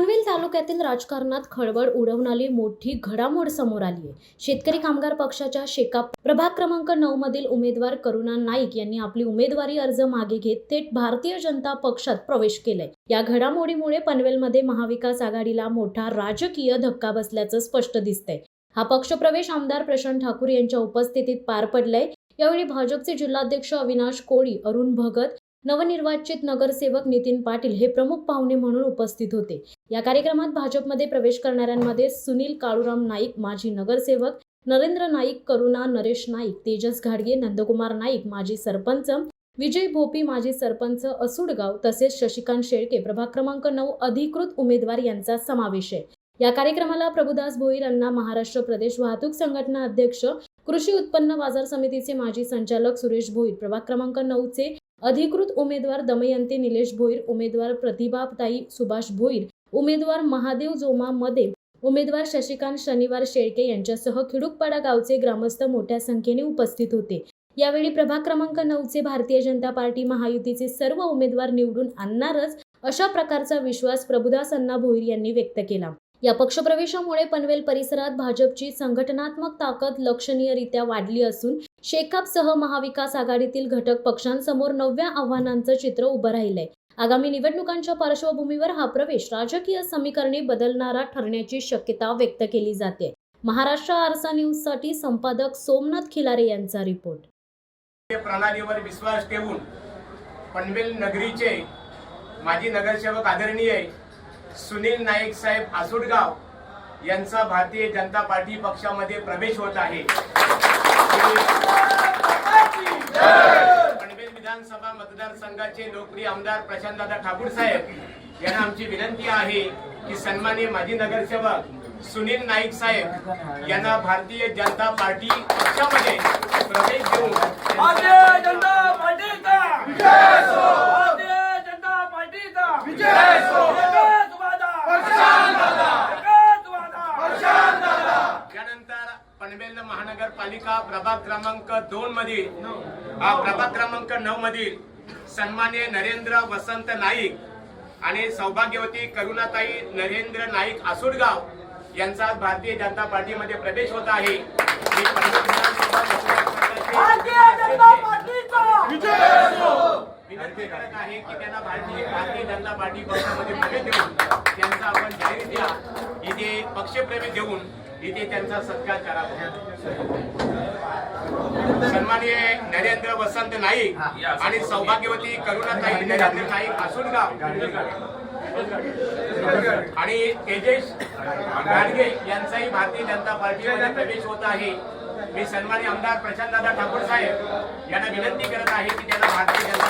पनवेल तालुक्यातील राजकारणात खळबळ उडवणारी मोठी घडामोड समोर आली आहे. शेतकरी कामगार पक्षाच्या शेका प्रभाग क्रमांक नऊ मधील उमेदवार करुणा नाईक यांनी आपली उमेदवारी अर्ज मागे घेत थेट भारतीय जनता पक्षात प्रवेश केलाय. या घडामोडीमुळे पनवेलमध्ये महाविकास आघाडीला मोठा राजकीय धक्का बसल्याचं स्पष्ट दिसतंय. हा पक्षप्रवेश आमदार प्रशांत ठाकूर यांच्या उपस्थितीत पार पडलाय. यावेळी भाजपचे जिल्हाध्यक्ष अविनाश कोळी अरुण भगत नवनिर्वाचित नगरसेवक नितीन पाटील हे प्रमुख पाहुणे म्हणून उपस्थित होते. या कार्यक्रमात भाजपमध्ये प्रवेश करणाऱ्यांमध्ये सुनील काळूराम नाईक माजी नगरसेवक नरेंद्र नाईक करुणा नरेश नाईक तेजस घाडगे नंदकुमार नाईक माजी सरपंच विजय भोपी माजी सरपंच असुडगाव तसेच शशिकांत शेळके प्रभाग क्रमांक नऊ अधिकृत उमेदवार यांचा समावेश आहे. या कार्यक्रमाला प्रभुदास भोईर यांना महाराष्ट्र प्रदेश वाहतूक संघटना अध्यक्ष कृषी उत्पन्न बाजार समितीचे माजी संचालक सुरेश भोईर प्रभाग क्रमांक नऊचे अधिकृत उमेदवार दमयंती निलेश भोईर उमेदवार प्रतिभाताई सुभाष भोईर उमेदवार महादेव जोमा मध्ये उमेदवार शशिकांत शनिवार शेळके यांच्यासह खिडुकपाडा गावचे ग्रामस्थ मोठ्या संख्येने उपस्थित होते. यावेळी प्रभाग क्रमांक नऊचे भारतीय जनता पार्टी महायुतीचे सर्व उमेदवार निवडून आणणारच अशा प्रकारचा विश्वास प्रभुदास अण्णा भोईर यांनी व्यक्त केला. या पक्षप्रवेशामुळे पनवेल परिसरात भाजपची संघटनात्मक ताकद लक्षणीयरित्या वाढली असून शेकापसह महाविकास आघाडीतील घटक पक्षांसमोर नव्या आव्हानांचं चित्र उभं राहिलंय. आगामी निवडणुकांच्या पार्श्वभूमीवर हा प्रवेश राजकीय समीकरणे बदलणारा ठरण्याची शक्यता व्यक्त केली जाते. महाराष्ट्र आरसा न्यूजसाठी संपादक सोमनाथ खिलारे यांचा रिपोर्ट. प्रणालीवर विश्वास ठेवून पनवेल नगरीचे माजी नगरसेवक आदरणीय सुनील नाईक साहेब आसुडगाव यांचा भारतीय जनता पार्टी पक्षामध्ये प्रवेश होत आहे. पनवेल विधानसभा मतदारसंघाचे लोकप्रिय आमदार प्रशांतदादा ठाकूर साहेब यांना आमची विनंती आहे की सन्माननीय माजी नगरसेवक सुनील नाईक साहेब यांना भारतीय जनता पार्टी पक्षामध्ये प्रवेश देऊन पनवेल महानगरपालिका प्रभाग क्रमांक दोन मधील हा प्रभाग क्रमांक नऊ मधील सन्मान्य नरेंद्र वसंत नाईक आणि सौभाग्यवती करुणाताई नरेंद्र नाईक आसुडगाव यांचा भारतीय जनता पार्टीमध्ये प्रवेश होत विनंती करत आहे की त्यांना भारतीय भारतीय जनता पार्टी पक्षामध्ये प्रवेश देऊन त्यांचा आपण जाहीर द्या इथे पक्षप्रवेश देऊन इथे त्यांचा सत्कार करावा सन्माननीय नरेंद्र वसंत नाईक आणि सौभाग्यवती करुणाताई नरेंद्र नाईक आसुडगाव आणि तेजेश गाडगे यांचाही भारतीय जनता पार्टीमध्ये प्रवेश होत आहे. मी सन्मान्य आमदार प्रशांतदादा ठाकूर साहेब यांना विनंती करत आहे की त्यांना भारतीय जनता